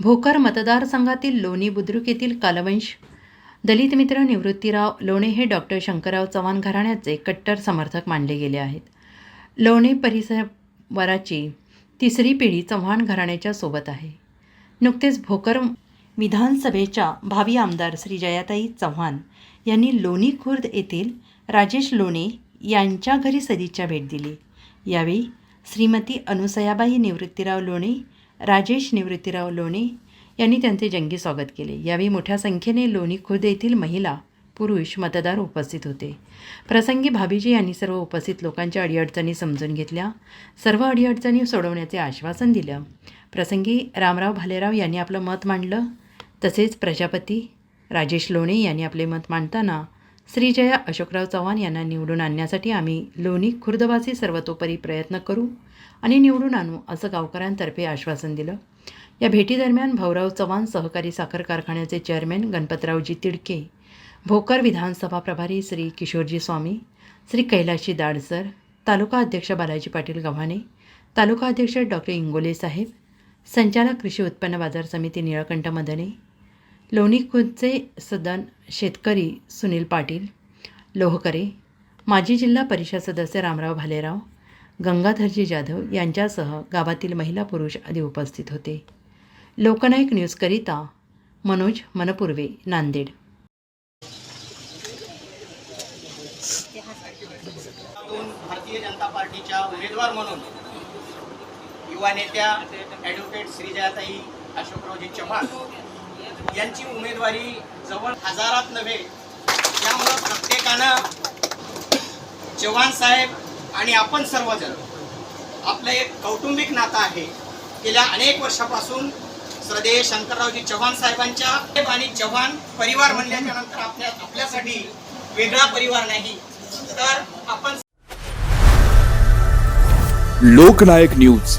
भोकर मतदारसंघातील लोणी बुद्रुक येथील कालवंश. दलित मित्र निवृत्तीराव लोणे हे डॉक्टर शंकरराव चव्हाण घराण्याचे कट्टर समर्थक मानले गेले आहेत. लोणे परिसराची तिसरी पिढी चव्हाण घराण्याच्या सोबत आहे. नुकतेच भोकर विधानसभेच्या भावी आमदार श्री जयाताई चव्हाण यांनी लोणी खुर्द येथील राजेश लोणे यांच्या घरी सदिच्छा भेट दिली. यावेळी श्रीमती अनुसयाबाई निवृत्तीराव लोणे राजेश निवृत्तीराव लोणे यांनी त्यांचे जंगी स्वागत केले. यावेळी मोठ्या संख्येने लोणी खुर्द येथील महिला पुरुष मतदार उपस्थित होते. प्रसंगी भाभीजी यांनी सर्व उपस्थित लोकांच्या अडीअडचणी समजून घेतल्या. सर्व अडीअडचणी सोडवण्याचे आश्वासन दिलं. प्रसंगी रामराव भालेराव यांनी आपलं मत मांडलं. तसेच प्रजापती राजेश लोणे यांनी आपले मत मांडताना श्रीजया अशोकराव चव्हाण यांना निवडून आणण्यासाठी आम्ही लोणी खुर्दवासी सर्वतोपरी प्रयत्न करू आणि निवडून आणू असं गावकऱ्यांतर्फे आश्वासन दिलं. या भेटीदरम्यान भाऊराव चव्हाण सहकारी साखर कारखान्याचे चेअरमॅन गणपतरावजी तिडके भोकर विधानसभा प्रभारी श्री किशोरजी स्वामी श्री कैलाशी दाडसर तालुका अध्यक्ष बालाजी पाटील गव्हाणे तालुका अध्यक्ष डॉक्टर इंगोले साहेब संचालक कृषी उत्पन्न बाजार समिती निळकंठ मदने लोणी खुदचे सदन शेतकरी सुनील पाटील लोहकरे माजी जिल्हा परिषद सदस्य रामराव भालेराव गंगाधरजी जाधव यांच्यासह गावातील महिला पुरुष आदी उपस्थित होते. लोकनायक न्यूजकरिता मनोज मनपूर्वे नांदेड. भारतीय जनता पार्टीच्या उमेदवार म्हणून युवा नेत्या ॲडव्होकेट श्रीजाताई अशोकरावजी चव्हाण यांची उमेदवारी जवळ हजारात नव्हे. त्यामुळं प्रत्येकानं चव्हाण साहेब आणि आपण सर्वजण आपलं एक कौटुंबिक नातं आहे. गेल्या अनेक वर्षापासून श्रद्धेय शंकररावजी चव्हाण साहेबांच्या आणि चव्हाण परिवार म्हणल्याच्या नंतर आपल्या आपल्यासाठी वेगळा परिवार नाही. तर आपण लोकनायक न्यूज.